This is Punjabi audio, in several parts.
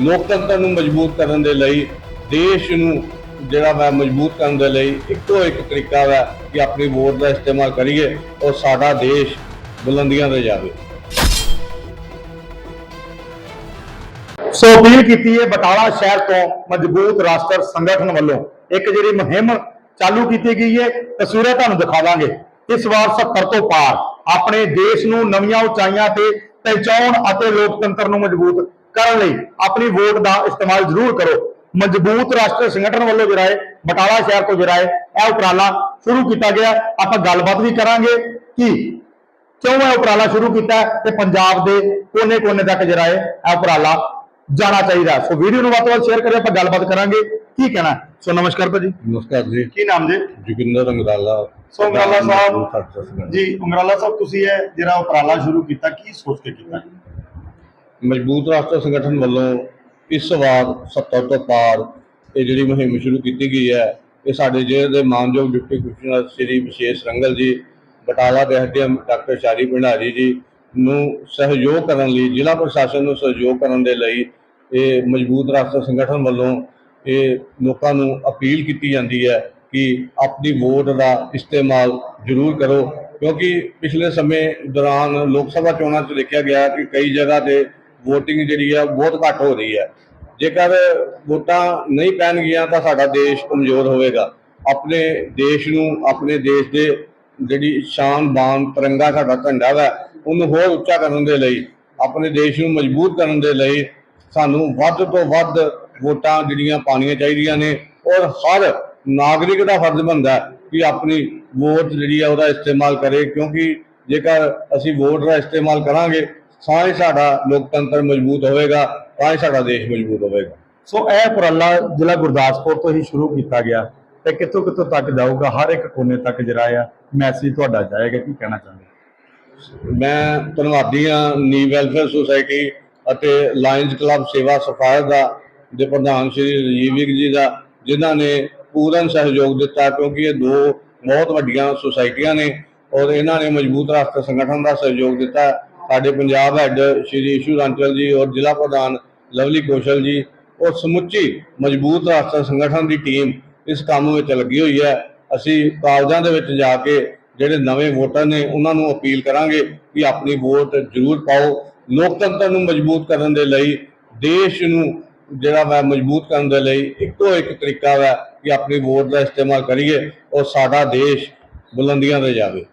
ਲੋਕਤੰਤਰ ਨੂੰ ਮਜ਼ਬੂਤ ਕਰਨ ਦੇ ਲਈ, ਦੇਸ਼ ਨੂੰ ਜਿਹੜਾ ਵਾ ਮਜ਼ਬੂਤ ਕਰਨ ਦੇ ਲਈ ਇੱਕੋ ਇੱਕ ਤਰੀਕਾ ਵਾ ਕਿ ਆਪਣੀ ਵੋਟ ਦਾ ਇਸਤੇਮਾਲ ਕਰੀਏ ਔਰ ਸਾਡਾ ਦੇਸ਼ ਬੁਲੰਦੀਆਂ ਤੇ ਜਾਵੇ। ਸੋ ਅਪੀਲ ਕੀਤੀ ਹੈ ਬਟਾਲਾ ਸ਼ਹਿਰ ਤੋਂ ਮਜ਼ਬੂਤ ਰਾਸ਼ਟਰ ਸੰਗਠਨ ਵੱਲੋਂ। ਇੱਕ ਜਿਹੜੀ ਮੁਹਿੰਮ ਚਾਲੂ ਕੀਤੀ ਗਈ ਹੈ, ਤਸਵੀਰਾਂ ਤੁਹਾਨੂੰ ਦਿਖਾਵਾਂਗੇ। ਇਸ ਵਾਰ 70 ਤੋਂ ਪਾਰ। ਆਪਣੇ ਦੇਸ਼ ਨੂੰ ਨਵੀਆਂ ਉਚਾਈਆਂ ਤੇ ਪਹੁੰਚਾਉਣ ਅਤੇ ਲੋਕਤੰਤਰ ਨੂੰ ਮਜ਼ਬੂਤ ਕਰਨ ਲਈ ਆਪਣੀ ਵੋਟ ਦਾ ਇਸਤੇਮਾਲ ਜ਼ਰੂਰ ਕਰੋ। ਮਜ਼ਬੂਤ ਰਾਸ਼ਟਰ ਸੰਗਠਨ ਵੱਲੋਂ ਜਿਹੜਾ ਹੈ ਬਟਾਲਾ ਸ਼ਹਿਰ ਤੋਂ ਜਿਹੜਾ ਹੈ ਇਹ ਉਪਰਾਲਾ ਸ਼ੁਰੂ ਕੀਤਾ ਗਿਆ। ਆਪਾਂ ਗੱਲਬਾਤ ਵੀ ਕਰਾਂਗੇ ਕਿ ਕਿਉਂ ਇਹ ਉਪਰਾਲਾ ਸ਼ੁਰੂ ਕੀਤਾ ਤੇ ਪੰਜਾਬ ਦੇ ਕੋਨੇ-ਕੋਨੇ ਤੱਕ ਜਿਹੜਾ ਹੈ ਇਹ ਉਪਰਾਲਾ ਜਾਣਾ ਚਾਹੀਦਾ। ਸੋ ਵੀਡੀਓ ਨੂੰ ਵੱਧ ਤੋਂ ਵੱਧ ਸ਼ੇਅਰ ਕਰਿਓ ਆਪਾਂ ਗੱਲਬਾਤ ਕਰਾਂਗੇ। ਕੀ ਕਹਿਣਾ? ਸੋ ਨਮਸਕਾਰ ਭਾਜੀ। ਨਮਸਕਾਰ ਜੀ। ਕੀ ਨਾਮ ਜੀ? ਜੋਗਿੰਦਰ ਰੰਗਰਾਲਾ ਸੋ ਅੰਗਰਾਲਾ ਸਾਹਿਬ। ਜੀ ਅੰਗਰਾਲਾ ਸਾਹਿਬ ਤੁਸੀਂ ਇਹ ਜਿਹੜਾ ਉਪਰਾਲਾ ਸ਼ੁਰੂ ਕੀਤਾ ਕੀ ਸੋਚ ਕੇ ਕੀਤਾ? ਮਜ਼ਬੂਤ ਰਾਸ਼ਟਰ ਸੰਗਠਨ ਵੱਲੋਂ ਇਸ ਵਾਰ 70 ਤੋਂ ਪਾਰ ਇਹ ਜਿਹੜੀ ਮੁਹਿੰਮ ਸ਼ੁਰੂ ਕੀਤੀ ਗਈ ਹੈ, ਇਹ ਸਾਡੇ ਜ਼ਿਲ੍ਹੇ ਦੇ ਮਾਨਯੋਗ ਡਿਪਟੀ ਕਮਿਸ਼ਨਰ ਸ੍ਰੀ ਵਿਸ਼ੇਸ਼ ਰੰਗਲ ਜੀ, ਬਟਾਲਾ ਦੇ ਐਸਡੀਐਮ ਡਾਕਟਰ ਸ਼ਾਰੀ ਭੰਡਾਰੀ ਜੀ ਨੂੰ ਸਹਿਯੋਗ ਕਰਨ ਲਈ, ਜ਼ਿਲ੍ਹਾ ਪ੍ਰਸ਼ਾਸਨ ਨੂੰ ਸਹਿਯੋਗ ਕਰਨ ਦੇ ਲਈ ਇਹ ਮਜ਼ਬੂਤ ਰਾਸ਼ਟਰ ਸੰਗਠਨ ਵੱਲੋਂ ਇਹ ਲੋਕਾਂ ਨੂੰ ਅਪੀਲ ਕੀਤੀ ਜਾਂਦੀ ਹੈ ਕਿ ਆਪਣੀ ਵੋਟ ਦਾ ਇਸਤੇਮਾਲ ਜ਼ਰੂਰ ਕਰੋ। ਕਿਉਂਕਿ ਪਿਛਲੇ ਸਮੇਂ ਦੌਰਾਨ ਲੋਕ ਸਭਾ ਚੋਣਾਂ 'ਚ ਦੇਖਿਆ ਗਿਆ ਕਿ ਕਈ ਜਗ੍ਹਾ ਤੇ VOTING ਜਿਹੜੀ ਆ, ਬਹੁਤ ਘੱਟ ਹੋ ਰਹੀ ਹੈ ਜੇਕਰ ਵੋਟਾਂ ਨਹੀਂ ਪੈਣਗੀਆਂ ਤਾਂ ਸਾਡਾ ਦੇਸ਼ ਕਮਜ਼ੋਰ ਹੋਵੇਗਾ। ਆਪਣੇ ਦੇਸ਼ ਨੂੰ, ਆਪਣੇ ਦੇਸ਼ ਦੇ ਜਿਹੜੀ ਸ਼ਾਨ ਬਾਨ ਤਿਰੰਗਾ ਸਾਡਾ ਝੰਡਾ ਵਾ, ਉਹਨੂੰ ਹੋਰ ਉੱਚਾ ਕਰਨ ਦੇ ਲਈ, ਆਪਣੇ ਦੇਸ਼ ਨੂੰ ਮਜ਼ਬੂਤ ਕਰਨ ਦੇ ਲਈ ਸਾਨੂੰ ਵੱਧ ਤੋਂ ਵੱਧ ਵੋਟਾਂ ਜਿਹੜੀਆਂ ਪਾਣੀਆਂ ਚਾਹੀਦੀਆਂ ਨੇ ਔਰ ਹਰ ਨਾਗਰਿਕ ਦਾ ਫਰਜ਼ ਬਣਦਾ ਕਿ ਆਪਣੀ ਵੋਟ ਜਿਹੜੀ ਆ ਉਹਦਾ ਇਸਤੇਮਾਲ ਕਰੇ, ਕਿਉਂਕਿ ਜੇਕਰ ਅਸੀਂ ਵੋਟ ਦਾ ਇਸਤੇਮਾਲ ਕਰਾਂਗੇ ਤਾਂ ਹੀ ਸਾਡਾ ਲੋਕਤੰਤਰ ਮਜ਼ਬੂਤ ਹੋਵੇਗਾ, ਤਾਂ ਹੀ ਸਾਡਾ ਦੇਸ਼ ਮਜ਼ਬੂਤ ਹੋਵੇਗਾ। ਸੋ ਇਹ ਉਪਰਾਲਾ ਜ਼ਿਲ੍ਹਾ ਗੁਰਦਾਸਪੁਰ ਤੋਂ ਹੀ ਸ਼ੁਰੂ ਕੀਤਾ ਗਿਆ ਤੇ ਕਿੱਥੋਂ ਕਿੱਥੋਂ ਤੱਕ ਜਾਊਗਾ, ਹਰ ਇੱਕ ਕੋਨੇ ਤੱਕ ਜਿਹੜਾ ਮੈਸੇਜ ਤੁਹਾਡਾ ਜਾਏਗਾ, ਕੀ ਕਹਿਣਾ ਚਾਹੁੰਦੇ ਮੈਂ ਧੰਨਵਾਦੀ ਹਾਂ, ਨੀ ਵੈਲਫੇਅਰ ਸੁਸਾਇਟੀ ਅਤੇ ਲਾਇਨਸ ਕਲੱਬ ਸੇਵਾ ਸਫਾਇਤ ਦਾ, ਦੇ ਪ੍ਰਧਾਨ ਸ਼੍ਰੀ ਰਜੀਵ ਵਿਕ ਜੀ ਦਾ, ਜਿਨ੍ਹਾਂ ਨੇ ਪੂਰਨ ਸਹਿਯੋਗ ਦਿੱਤਾ, ਕਿਉਂਕਿ ਇਹ ਦੋ ਬਹੁਤ ਵੱਡੀਆਂ ਸੁਸਾਇਟੀਆਂ ਨੇ ਔਰ ਇਹਨਾਂ ਨੇ ਮਜ਼ਬੂਤ ਰਾਸ਼ਟਰ ਸੰਗਠਨ ਦਾ ਸਹਿਯੋਗ ਦਿੱਤਾ। ਸਾਡੇ ਪੰਜਾਬ ਹੈੱਡ ਸ਼੍ਰੀ ਇਸ਼ੂ ਰਾਂਚਲ ਜੀ ਔਰ ਜ਼ਿਲ੍ਹਾ ਪ੍ਰਧਾਨ ਲਵਲੀ ਕੌਸ਼ਲ ਜੀ ਔਰ ਸਮੁੱਚੀ ਮਜ਼ਬੂਤ ਰਾਸ਼ਟਰ ਸੰਗਠਨ ਦੀ ਟੀਮ ਇਸ ਕੰਮ ਵਿੱਚ ਲੱਗੀ ਹੋਈ ਹੈ। ਅਸੀਂ ਕਾਲਜਾਂ ਦੇ ਵਿੱਚ ਜਾ ਕੇ ਜਿਹੜੇ ਨਵੇਂ ਵੋਟਰ ਨੇ, ਉਹਨਾਂ ਨੂੰ ਅਪੀਲ ਕਰਾਂਗੇ ਕਿ ਆਪਣੀ ਵੋਟ ਜ਼ਰੂਰ ਪਾਓ। ਲੋਕਤੰਤਰ ਨੂੰ ਮਜ਼ਬੂਤ ਕਰਨ ਦੇ ਲਈ, ਦੇਸ਼ ਨੂੰ ਜਿਹੜਾ ਵਾ ਮਜ਼ਬੂਤ ਕਰਨ ਦੇ ਲਈ ਇੱਕੋ ਇੱਕ ਤਰੀਕਾ ਵਾ ਕਿ ਆਪਣੀ ਵੋਟ ਦਾ ਇਸਤੇਮਾਲ ਕਰੀਏ ਔਰ ਸਾਡਾ ਦੇਸ਼ ਬੁਲੰਦੀਆਂ ਤੇ ਜਾਵੇ।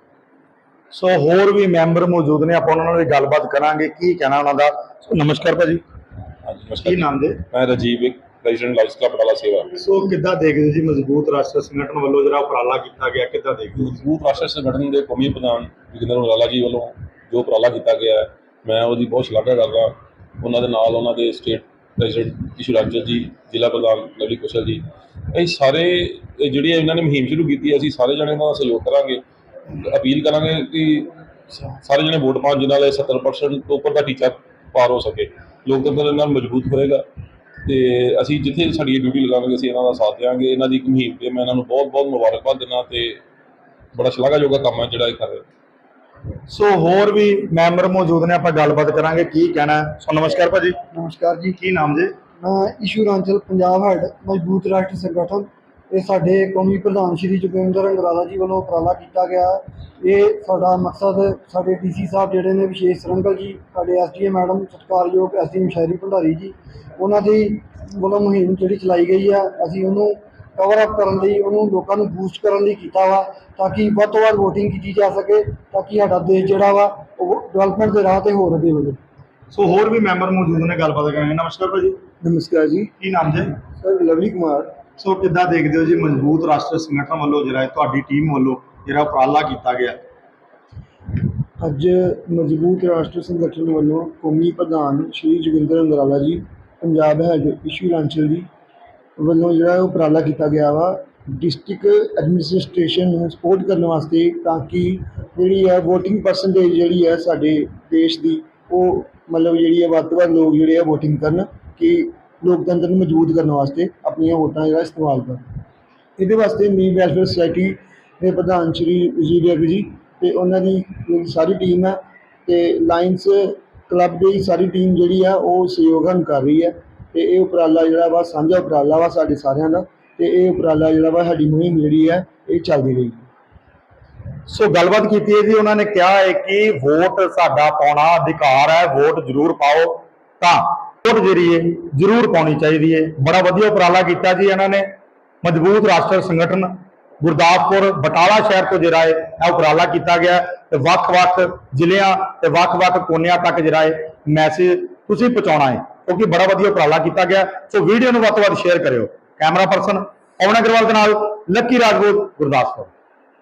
ਸੋ ਹੋਰ ਵੀ ਮੈਂਬਰ ਮੌਜੂਦ ਨੇ ਆਪਾਂ ਉਹਨਾਂ ਨਾਲ ਵੀ ਗੱਲਬਾਤ ਕਰਾਂਗੇ ਕੀ ਕਹਿਣਾ ਉਹਨਾਂ ਦਾ। ਸੋ ਨਮਸਕਾਰ ਭਾਜੀ। ਕੀ ਨਾਮ ਦੇ ਮੈਂ ਰਾਜੀਵ ਇੱਕ ਪ੍ਰੈਜ਼ੀਡੈਂਟ ਲਾਈਸ ਕਲੱਬ ਬਟਾਲਾ ਸੇਵਾ। ਸੋ ਕਿੱਦਾਂ ਦੇਖਦੇ ਜੀ ਮਜ਼ਬੂਤ ਰਾਸ਼ਟਰ ਸੰਗਠਨ ਵੱਲੋਂ ਜਿਹੜਾ ਉਪਰਾਲਾ ਕੀਤਾ ਗਿਆ ਕਿੱਦਾਂ ਦੇਖਦੇ ਹੋ? ਮਜ਼ਬੂਤ ਰਾਸ਼ਟਰ ਸੰਗਠਨ ਦੇ ਕੌਮੀ ਪ੍ਰਧਾਨ ਜੋਗਿੰਦਰ ਮਰਾਲਾ ਜੀ ਵੱਲੋਂ ਜੋ ਉਪਰਾਲਾ ਕੀਤਾ ਗਿਆ ਮੈਂ ਉਹਦੀ ਬਹੁਤ ਸ਼ਲਾਘਾ ਕਰਦਾ ਉਹਨਾਂ ਦੇ ਨਾਲ ਉਹਨਾਂ ਦੇ ਸਟੇਟ ਪ੍ਰੈਜ਼ੀਡੈਂਟ ਇਸ਼ੂ ਰਾਜਾ ਜੀ ਜ਼ਿਲ੍ਹਾ ਪ੍ਰਧਾਨ ਲਵਲੀ ਕੁਸ਼ਲ ਜੀ। ਇਹ ਸਾਰੇ ਜਿਹੜੀ ਇਹਨਾਂ ਨੇ ਮੁਹਿੰਮ ਸ਼ੁਰੂ ਕੀਤੀ ਅਸੀਂ ਸਾਰੇ ਜਣੇ ਇਹਨਾਂ ਦਾ ਸਹਿਯੋਗ ਕਰਾਂਗੇ। ਅਪੀਲ ਕਰਾਂਗੇ ਕਿ ਸਾਰੇ ਜਣੇ ਵੋਟ ਪਾਉਣ ਜਿਨ੍ਹਾਂ ਇਹ 70% ਤੋਂ ਉੱਪਰ ਦਾ ਟੀਚਾ ਪਾਰ ਹੋ ਸਕੇ। ਲੋਕਤੰਤਰ ਨਾਲ ਮਜ਼ਬੂਤ ਹੋਏਗਾ ਤੇ ਅਸੀਂ ਜਿੱਥੇ ਸਾਡੀ ਡਿਊਟੀ ਲਗਾਵਾਂਗੇ ਅਸੀਂ ਇਹਨਾਂ ਦਾ ਸਾਥ ਦੇਵਾਂਗੇ। ਇਹਨਾਂ ਦੀ ਮੁਹਿੰਮ ਤੇ ਮੈਂ ਇਹਨਾਂ ਨੂੰ ਬਹੁਤ ਬਹੁਤ ਮੁਬਾਰਕਬਾਦ ਦਿੰਦਾ ਤੇ ਬੜਾ ਸ਼ਲਾਘਾਯੋਗ ਕੰਮ ਹੈ ਜਿਹੜਾ ਇਹ ਕਰ ਰਹੇ ਸੋ ਹੋਰ ਵੀ ਮੈਂਬਰ ਮੌਜੂਦ ਨੇ ਆਪਾਂ ਗੱਲਬਾਤ ਕਰਾਂਗੇ ਕੀ ਕਹਿਣਾ। ਸੋ ਨਮਸਕਾਰ ਭਾਜੀ। ਨਮਸਕਾਰ ਜੀ। ਕੀ ਨਾਮ ਜੀ? ਮੈਂ ਇਸ਼ੂ ਰਾਂਚਲ ਪੰਜਾਬ ਹੈਡ ਮਜ਼ਬੂਤ ਰਾਸ਼ਟਰ ਸੰਗਠਨ। ਇਹ ਸਾਡੇ ਕੌਮੀ ਪ੍ਰਧਾਨ ਸ਼੍ਰੀ ਜੋਗਿੰਦਰ ਰੰਗਰਾਲਾ ਜੀ ਵੱਲੋਂ ਉਪਰਾਲਾ ਕੀਤਾ ਗਿਆ। ਹੈ। ਇਹ ਸਾਡਾ ਮਕਸਦ ਸਾਡੇ ਡੀਸੀ ਸਾਹਿਬ ਜਿਹੜੇ ਨੇ ਵਿਸ਼ੇਸ਼ ਸਰੰਗਲ ਜੀ ਸਾਡੇ ਐਸਡੀਏ ਮੈਡਮ ਸਤਿਕਾਰਯੋਗ ਐਸਡੀ ਸ਼ਹਿਰੀ ਭੰਡਾਰੀ ਜੀ ਉਹਨਾਂ ਦੀ ਵੱਲੋਂ ਮੁਹਿੰਮ ਜਿਹੜੀ ਚਲਾਈ ਗਈ ਹੈ ਅਸੀਂ ਉਹਨੂੰ ਕਵਰ ਅਪ ਕਰਨ ਲਈ ਉਹਨੂੰ ਲੋਕਾਂ ਨੂੰ ਬੂਸਟ ਕਰਨ ਲਈ ਕੀਤਾ ਵਾ ਤਾਂ ਕਿ ਵੱਧ ਤੋਂ ਵੱਧ VOTING ਕੀਤੀ ਜਾ ਸਕੇ ਤਾਂ ਕਿ ਸਾਡਾ ਦੇਸ਼ ਜਿਹੜਾ ਵਾ ਉਹ ਡਿਵੈਲਪਮੈਂਟ ਦੇ ਰਾਹ ਤੇ ਹੋਰ ਅੱਗੇ ਵਧੇ। ਸੋ ਹੋਰ ਵੀ ਮੈਂਬਰ ਮੌਜੂਦ ਨੇ ਗੱਲਬਾਤ ਕਰਾਂਗੇ ਨਮਸਕਾਰ ਭਾਜੀ। ਨਮਸਕਾਰ ਜੀ। ਕੀ ਨਾਮ ਜੀ? Sir Lovely Kumar. ਸੋ ਕਿੱਦਾਂ ਦੇਖਦੇ ਹੋ ਜੀ ਮਜ਼ਬੂਤ ਰਾਸ਼ਟਰ ਸੰਗਠਨ ਵੱਲੋਂ ਜਿਹੜਾ ਤੁਹਾਡੀ ਟੀਮ ਵੱਲੋਂ ਜਿਹੜਾ ਉਪਰਾਲਾ ਕੀਤਾ ਗਿਆ? ਅੱਜ ਮਜ਼ਬੂਤ ਰਾਸ਼ਟਰ ਸੰਗਠਨ ਵੱਲੋਂ ਕੌਮੀ ਪ੍ਰਧਾਨ ਸ਼੍ਰੀ ਜੋਗਿੰਦਰ ਅੰਗਰਾਲਾ ਜੀ, ਪੰਜਾਬ ਹੈਡ ਇਸ਼ੂ ਰਾਂਚਲ ਜੀ ਵੱਲੋਂ ਜਿਹੜਾ ਉਪਰਾਲਾ ਕੀਤਾ ਗਿਆ ਵਾ ਡਿਸਟ੍ਰਿਕਟ ਐਡਮਿਨਿਸਟ੍ਰੇਸ਼ਨ ਨੂੰ ਸਪੋਰਟ ਕਰਨ ਵਾਸਤੇ ਤਾਂ ਕਿ ਜਿਹੜੀ ਹੈ VOTING ਪਰਸੈਂਟੇਜ ਜਿਹੜੀ ਹੈ ਸਾਡੇ ਦੇਸ਼ ਦੀ, ਉਹ ਮਤਲਬ ਜਿਹੜੀ ਹੈ ਵੱਧ ਤੋਂ ਵੱਧ ਲੋਕ ਜਿਹੜੇ ਆ VOTING ਕਰਨ ਕਿ ਲੋਕਤੰਤਰ ਨੂੰ ਮਜ਼ਬੂਤ ਕਰਨ ਵਾਸਤੇ ਆਪਣੀਆਂ ਵੋਟਾਂ ਜਿਹੜਾ ਇਸਤੇਮਾਲ ਕਰਨ। ਇਹਦੇ ਵਾਸਤੇ ਨੀ ਵੈਲਫੇਅਰ ਸੁਸਾਇਟੀ ਦੇ ਪ੍ਰਧਾਨ ਸ਼੍ਰੀ ਵਜ਼ੀਰ ਰਵੀ ਜੀ ਤੇ ਉਹਨਾਂ ਦੀ ਸਾਰੀ ਟੀਮ ਹੈ ਤੇ ਲਾਇਨਸ ਕਲੱਬ ਦੀ ਸਾਰੀ ਟੀਮ ਜਿਹੜੀ ਆ, ਉਹ ਸਹਿਯੋਗਨ ਕਰ ਰਹੀ ਹੈ ਤੇ ਇਹ ਉਪਰਾਲਾ ਜਿਹੜਾ ਵਾ, ਸਾਂਝਾ ਉਪਰਾਲਾ ਵਾ ਸਾਡੇ ਸਾਰਿਆਂ ਦਾ ਤੇ ਇਹ ਉਪਰਾਲਾ ਜਿਹੜਾ ਵਾ, ਸਾਡੀ ਮੁਹਿੰਮ ਜਿਹੜੀ ਹੈ, ਇਹ ਚੱਲਦੀ ਰਹੀ ਸੋ ਗੱਲਬਾਤ ਕੀਤੀ ਹੈ ਜੀ, ਉਹਨਾਂ ਨੇ ਕਿਹਾ ਹੈ ਕਿ ਵੋਟ ਸਾਡਾ ਪਾਉਣਾ ਅਧਿਕਾਰ ਹੈ, ਵੋਟ ਜ਼ਰੂਰ ਪਾਓ ਤਾਂ। ਵੋਟ ਜਿਹੜੀ ਹੈ ਜ਼ਰੂਰ ਪਾਉਣੀ ਚਾਹੀਦੀ ਹੈ। ਬੜਾ ਵਧੀਆ ਉਪਰਾਲਾ ਕੀਤਾ ਜੀ ਇਹਨਾਂ ਨੇ। ਮਜ਼ਬੂਤ ਰਾਸ਼ਟਰ ਸੰਗਠਨ, ਗੁਰਦਾਸਪੁਰ, ਬਟਾਲਾ ਸ਼ਹਿਰ ਤੋਂ ਜਿਹੜਾ ਹੈ ਇਹ ਉਪਰਾਲਾ ਕੀਤਾ ਗਿਆ ਹੈ ਤੇ ਵੱਖ-ਵੱਖ ਜ਼ਿਲ੍ਹਿਆਂ ਤੇ ਵੱਖ-ਵੱਖ ਕੋਨਿਆਂ ਤੱਕ ਜਿਹੜਾ ਹੈ ਮੈਸੇਜ ਤੁਸੀਂ ਪਹੁੰਚਾਉਣਾ ਹੈ। ਕਿਉਂਕਿ ਬੜਾ ਵਧੀਆ ਉਪਰਾਲਾ ਕੀਤਾ ਗਿਆ ਸੋ ਵੀਡੀਓ ਨੂੰ ਵੱਧ ਤੋਂ ਵੱਧ ਸ਼ੇਅਰ ਕਰਿਓ। ਕੈਮਰਾ ਪਰਸਨ ਪਵਨ ਅਗਰਵਾਲ ਦੇ ਨਾਲ ਲੱਕੀ ਰਾਜਪੂਤ, ਗੁਰਦਾਸਪੁਰ।